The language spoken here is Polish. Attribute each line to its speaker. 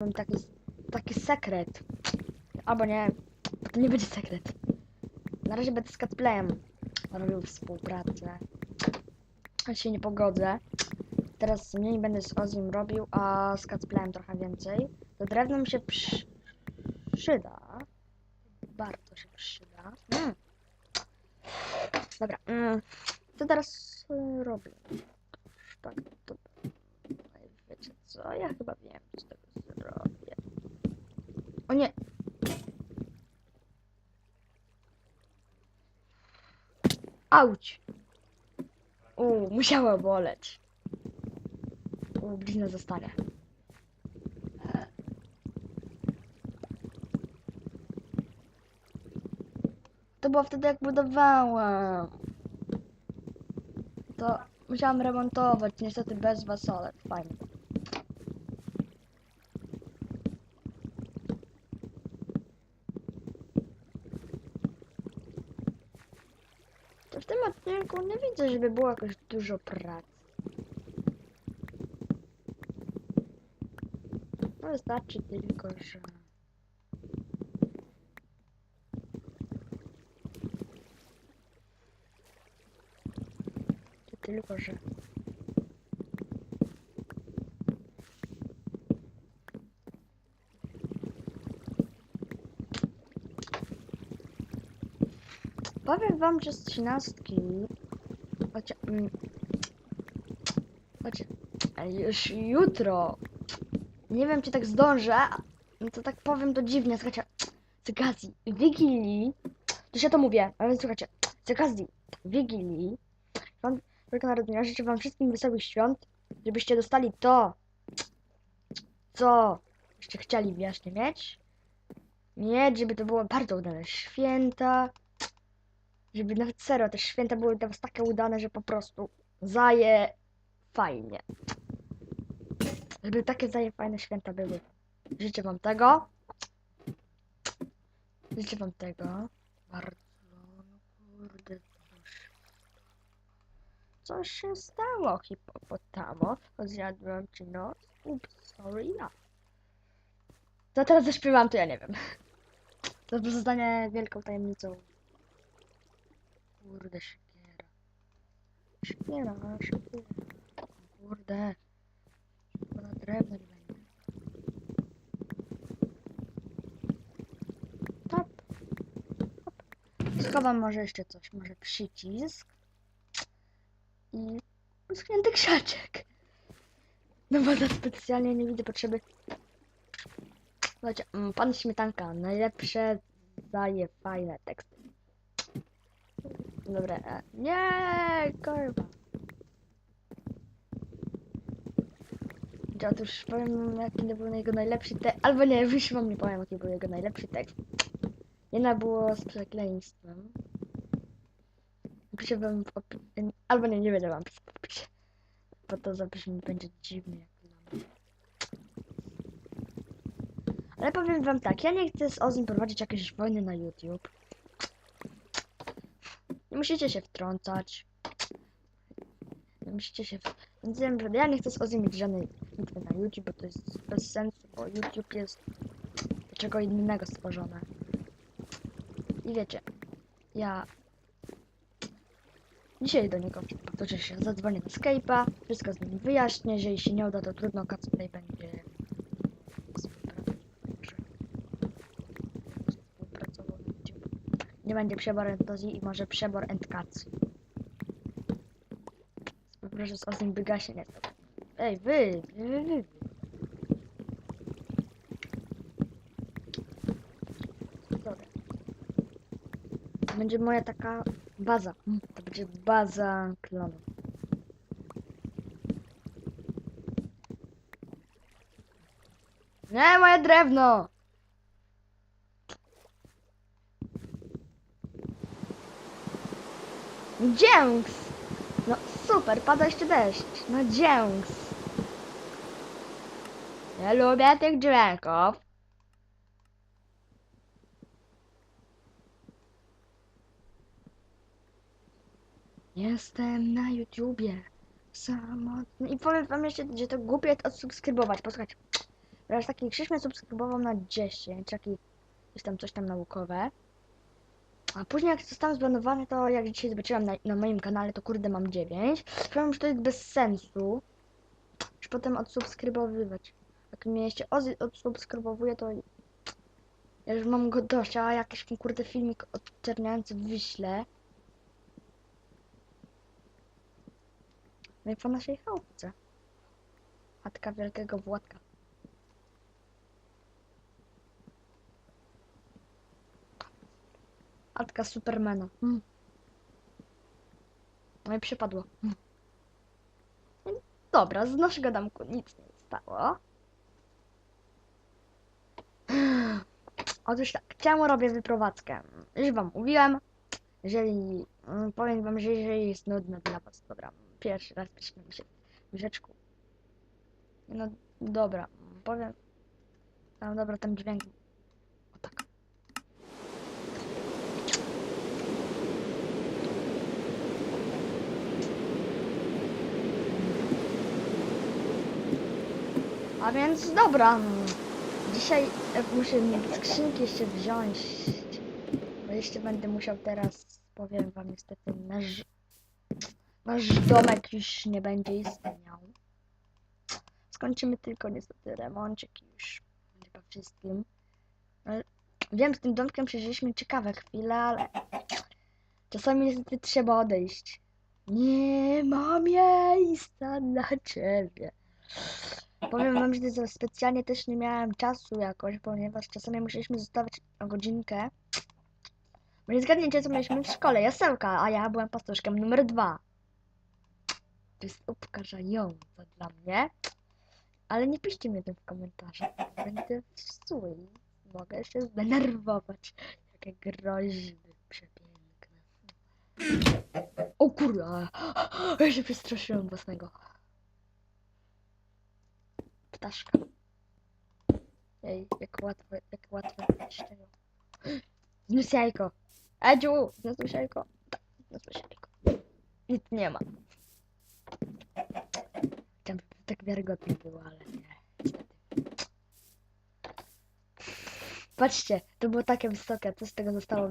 Speaker 1: Mam taki, taki sekret. Albo nie, to nie będzie sekret. Na razie będę z Catplayem robił współpracę. Ja się nie pogodzę. Teraz mniej będę z Ozim robił, a z Catplayem trochę więcej. To drewno mi się przy... przyda. Bardzo się przyda. Mm. Dobra, mm. co teraz y, robię? Tak, to... Wiecie co? Ja chyba wiem, co tego. O nie! Auć! U, musiało boleć. U, blizna zostanie. To było wtedy jak budowałem. To musiałam remontować, niestety bez was, ale fajnie. To w tym widzę, żeby było jakoś dużo pracy. No wystarczy tylko, że... Tylko, że... Powiem wam, że z trzynastki... Chocia... mm, ale Już jutro... Nie wiem, czy tak zdążę, no to tak powiem to dziwnie, słuchajcie, z okazji Wigilii, to się to mówię, ale słuchajcie, z okazji Wigilii, wam narodzenia, życzę wam wszystkim wesołych świąt, żebyście dostali to, co byście chcieli właśnie mieć, mieć, żeby to było bardzo udane święta, żeby nawet serio te święta były dla was takie udane, że po prostu zaje fajnie. Żeby takie zaje fajne święta były. Życzę wam tego. Życzę wam tego. Bardzo. No kurde. Coś, coś się stało, hipopotamo. Zjadłem ci nos. Ups, sorry, ja. Co teraz zaśpiewam, to ja nie wiem. To pozostanie wielką tajemnicą. Kurde, siekiera. Siekiera, siekiera. Kurde. Szkoda drewna nie będzie. Top. Hop. Schowam może jeszcze coś, może przycisk. I uschnięty krzaczek. No bo za specjalnie nie widzę potrzeby. Słuchajcie, mm, pan Śmietanka, najlepsze daje fajne teksty. Dobra, e, nie, kurwa. Ja otóż powiem jaki był jego najlepszy tekst. Albo nie, już wam nie powiem jaki był jego najlepszy tekst. Jedna było z przekleństwem. Wam w Albo nie, nie będę wam opisie. Bo to zabrzmi będzie dziwnie jak. Ale powiem wam tak, ja nie chcę z Ozim prowadzić jakiejś wojny na YouTube. Nie musicie się wtrącać. Nie musicie się... Więc wiem, ja nie chcę z Ozim mieć żadnej bitwy na YouTube, bo to jest bez sensu, bo YouTube jest do czego innego stworzone. I wiecie, ja dzisiaj do niego powtórzę się, zadzwonię na Skype'a, wszystko z nim wyjaśnię, jeżeli się nie uda, to trudno, Cosplay będzie współpracował współpracował na YouTube. Nie będzie przebor entuzji i może przebor entkacji. Proszę z Ozim wygaśnie. Ej, wy, wy, wy. Dobra. Będzie moja taka baza. To będzie baza klonów. Nie, moje drewno! Dzięks! No super, pada jeszcze deszcz. No dzięks. Ja lubię tych dźwięków. Jestem na YouTubie. Samotny. I powiem wam jeszcze, że to głupie jest odsubskrybować. Posłuchajcie. Raz taki Krzyś mnie subskrybował na 10, taki jest tam coś tam naukowe. A później jak zostałem zbanowany, to jak dzisiaj zobaczyłam na, na moim kanale, to kurde mam 9. Powiem, że to jest bez sensu. Już potem odsubskrybowywać. Jak mnie Ozzy odsubskrybowuje, to ja już mam go dość, a jakiś kurde filmik odczerniający wyślę. No i po naszej chałupce. Chatka wielkiego Władka. Chatka Supermana. Mm. No i przypadło. Mm. Dobra, z naszego domku nic nie stało. Otóż tak, czemu robię wyprowadzkę? Już wam mówiłem. Jeżeli, mm, powiem wam, że jeżeli jest nudno dla was, dobra, pierwszy raz przyśmiemy się rzeczku. No dobra, powiem. No dobra, ten dźwięk. A więc dobra. Dzisiaj muszę skrzynki jeszcze wziąć. Bo jeszcze będę musiał teraz, powiem wam niestety, nasz, nasz domek już nie będzie istniał. Skończymy tylko niestety remoncik już po wszystkim. Ale wiem, z tym domkiem przeżyliśmy ciekawe chwile, ale czasami niestety trzeba odejść. Nie ma miejsca dla ciebie. Powiem wam, że specjalnie też nie miałem czasu jakoś, ponieważ czasami musieliśmy zostawić godzinkę. Bo nie zgadniecie, co mieliśmy w szkole. Jasełka, a ja byłem pastuszkiem numer dwa. To jest upokarzające dla mnie. Ale nie piszcie mi tym w komentarzach. Będę wstój. Mogę się zdenerwować. Jakie groźby przepiękne. O kurwa! Ja się przestraszyłem własnego. Ptaszka. Ej, jak łatwo, jak łatwo niszczenie. Zniósł jajko. Edziu, zniosłeś jajko? Tak, zniosłeś jajko. Nic nie ma. Chciałbym, tak wiarygodnie było, ale nie. Patrzcie, to było takie wysokie, co z tego zostało?